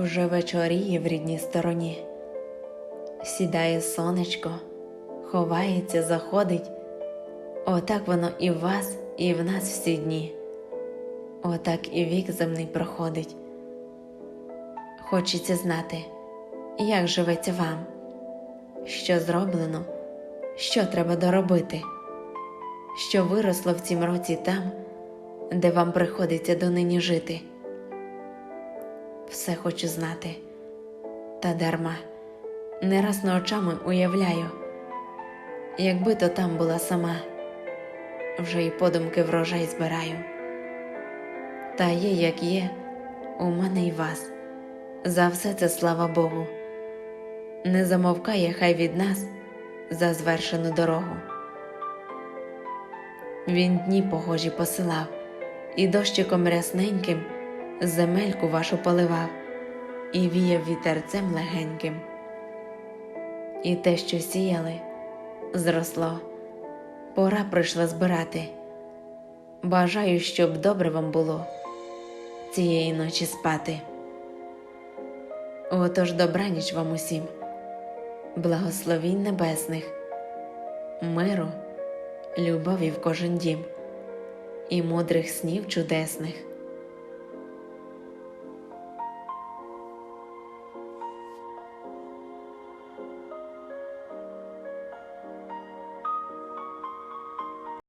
Вже вечоріє в рідній стороні, сідає сонечко, ховається, заходить. Отак воно і в вас, і в нас всі дні. Отак і вік земний проходить. Хочеться знати, як живеться вам, що зроблено, що треба доробити, що виросло в цім році там, де вам приходиться донині жити. Все хочу знати, та дарма не раз ночами уявляю, якби то там була сама, вже й подумки врожай збираю. Та є, як є, у мене й вас. За все це слава Богу. Не замовкає хай від нас за звершену дорогу. Він дні погожі посилав, і дощиком рясненьким земельку вашу поливав, і віяв вітерцем легеньким. І те, що сіяли, зросло, пора прийшла збирати. Бажаю, щоб добре вам було цієї ночі спати. Отож добраніч вам усім, благословінь небесних, миру, любові в кожен дім і мудрих снів чудесних.